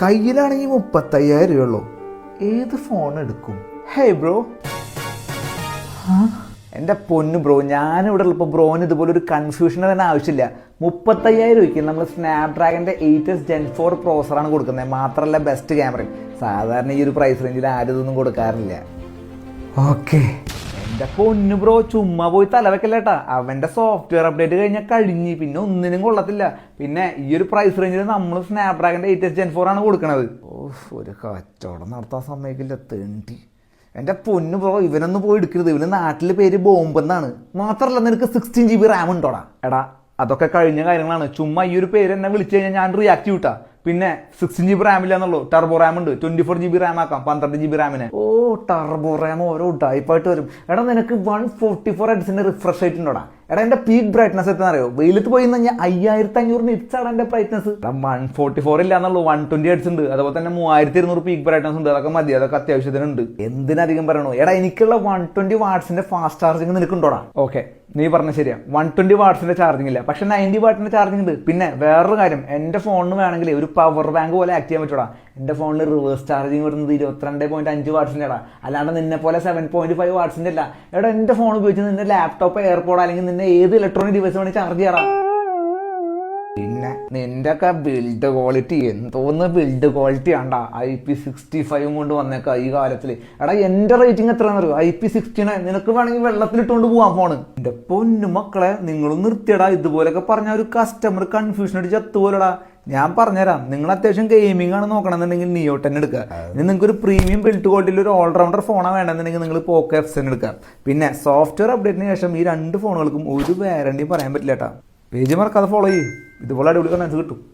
കയ്യിലാണെങ്കിൽ മുപ്പത്തയ്യായിരം രൂപയുള്ളൂ. ഏത് ഫോൺ എടുക്കും? ഹേ ബ്രോ എന്റെ പൊന്ന് ബ്രോ ഞാനിവിടെ ഉള്ളപ്പോൾ ബ്രോന് ഇതുപോലെ ഒരു കൺഫ്യൂഷൻ തന്നെ ആവശ്യമില്ല. മുപ്പത്തയ്യായിരം രൂപയ്ക്ക് നമ്മൾ സ്നാപ്ഡ്രാഗന്റെ എയ്റ്റ് എസ് ജെൻ ഫോർ പ്രോസറാണ് കൊടുക്കുന്നത്. മാത്രമല്ല ബെസ്റ്റ് ക്യാമറയും സാധാരണ ഈ ഒരു പ്രൈസ് റേഞ്ചിൽ ആരും ഇതൊന്നും കൊടുക്കാറില്ല. ഓക്കെ എന്റെ പൊന്നു ബ്രോ ചുമ്മാ പോയി തലവെക്കല്ലേട്ടാ. അവന്റെ സോഫ്റ്റ്വെയർ അപ്ഡേറ്റ് കഴിഞ്ഞാൽ കഴിഞ്ഞ്. പിന്നെ ഒന്നിനും കൊള്ളത്തില്ല. പിന്നെ ഈ ഒരു പ്രൈസ് റേഞ്ചിൽ നമ്മൾ സ്നാപ്ഡ്രാഗന്റെ എയ്റ്റ് എസ് ജെൻ ഫോർ ആണ് കൊടുക്കണത്. ഓ ഒരു കച്ചവടം നടത്താൻ സമയക്കില്ല തേണ്ടി. എന്റെ പൊന്നു ബ്രോ ഇവനൊന്നും പോയി എടുക്കരുത്. ഇവന് നാട്ടിലെ പേര് ബോംബെന്നാണ് മാത്രമല്ല നിനക്ക് സിക്സ്റ്റീൻ ജി ബി റാം ഉണ്ടോടാ? എടാ അതൊക്കെ കഴിഞ്ഞ കാര്യങ്ങളാണ്. ചുമ്മാ ഈ ഒരു പേര് എന്നെ വിളിച്ചു കഴിഞ്ഞാൽ ഞാൻ റിയാക്ട് ചെയ്യൂട്ടാ. പിന്നെ സിക്സ്റ്റീൻ ജി ബി റാമില്ല എന്നുള്ളൂ. ടർബോ റാം ഉണ്ട്. Twenty four G B RAM ആക്കാം. പന്ത്രണ്ട് ജി ബി റാമിന് ഓ ടർബോ റാം ഓരോ ടൈപ്പായിട്ട് വരും. എടാ നിനക്ക് വൺ ഫോർട്ടി ഫോർ ഹെഡ്സിന്റെ റിഫ്രഷ് റേറ്റ് ഉണ്ടോടാ എടാ എന്റെ പീക്ക് ബ്രൈറ്റ്നസ് എത്ര അറിയോ വെയിലത്ത് പോയി കഴിഞ്ഞാൽ അയ്യായിരത്തി അഞ്ഞൂറ് നിറ്റ്സ് ആണ് എന്റെ ബ്രൈറ്റ്നസ് വൺ ഫോർട്ടി ഫോർ ഇല്ല എന്നുള്ളൂ. വൺ ട്വന്റി ഹെഡ്സ് ഉണ്ട്. അതുപോലെ തന്നെ മൂവായിരത്തി ഇരുന്നൂറ് പീക്ക് ബ്രൈറ്റ്നസ് ഉണ്ട്. അതൊക്കെ മതി. അതൊക്കെ അത്യാവശ്യത്തിനുണ്ട്. എന്തിനധികം പറയണോ? എടാ എനിക്കുള്ള വൺ ട്വന്റി വാട്സിന്റെ ഫാസ്റ്റ് ചാർജിങ് നിനക്കുണ്ടോടാ? ഓക്കെ നീ പറഞ്ഞ ശരിയാ. വൺ ട്വന്റി വാട്ട്സിന്റെ ചാർജിങ് ഇല്ല. പക്ഷെ നയന്റി വാട്ടിന്റെ ചാർജിങ് ഉണ്ട് പിന്നെ വേറൊരു കാര്യം. എന്റെ ഫോണിന് വേണമെങ്കിൽ ഒരു പവർ ബാങ്ക് പോലെ ആക്ട് ചെയ്യാൻ പറ്റൂടാ. എന്റെ ഫോണിൽ റിവേഴ്സ് ചാർജിങ് വരുന്നത് ഇരുപത്തിരണ്ട് പോയിന്റ് അഞ്ച് വാട്സിന്റെ ഇടാ അല്ലാണ്ട് നിന്നെ പോലെ സെവൻ പോയിന്റ് ഫൈവ് വാട്ട്സിന്റെ അല്ല. എടാ എന്റെ ഫോൺ ഉപയോഗിച്ച് നിന്റെ ലാപ്ടോപ്പ് എയർപോഡ് അല്ലെങ്കിൽ നിന്നെ ഏത് ഇലക്ട്രോണിക് ഡിവൈസ് വേണമെങ്കിൽ ചാർജ് ചെയ്യാറാ നിന്റെ ഒക്കെ ബിൽഡ് ക്വാളിറ്റി എന്തോന്ന് ബിൽഡ് ക്വാളിറ്റി ആണ്ട. ഐ പി സിക്സ്റ്റി ഫൈവ് കൊണ്ട് വന്നേക്ക ഈ കാലത്തിൽ എടാ എന്റെ റേറ്റിംഗ് എത്രയാണെന്ന് അറിയോ ഐ പി സിക്സ്റ്റി നയൻ നിനക്ക് വേണമെങ്കിൽ വെള്ളത്തിലിട്ടുകൊണ്ട് പോവാൻ ഫോണ് എന്റെ പൊന്നു മക്കളെ നിങ്ങളും നിർത്തിയടാ. ഇതുപോലൊക്കെ പറഞ്ഞ ഒരു കസ്റ്റമർ കൺഫ്യൂഷൻ അടിച്ച് എത്തുപോലടാ ഞാൻ പറഞ്ഞുതരാം. നിങ്ങൾ അത്യാവശ്യം ഗെയിമിംഗ് ആണ് നോക്കണമെന്നുണ്ടെങ്കിൽ നിയോ ടെൻ എടുക്കുക. ഇനി നിങ്ങൾക്ക് ഒരു പ്രീമിയം ബിൽഡ് ക്വാളിറ്റിയിൽ ഒരു ഓൾറൗണ്ടർ ഫോണാണ് വേണമെന്നുണ്ടെങ്കിൽ നിങ്ങൾ പോക്കോ എഫ് സെൻ എടുക്കുക. പിന്നെ സോഫ്റ്റ്വെയർ അപ്ഡേറ്റിന് ശേഷം ഈ രണ്ട് ഫോണുകൾക്കും ഒരു വാരണ്ടിയും പറയാൻ പറ്റില്ല കേട്ടാ പേജ് അത് ഫോളോ ചെയ്യും. ഇതുപോലെ അടിപൊളി കണ്ടൻസ് കിട്ടും.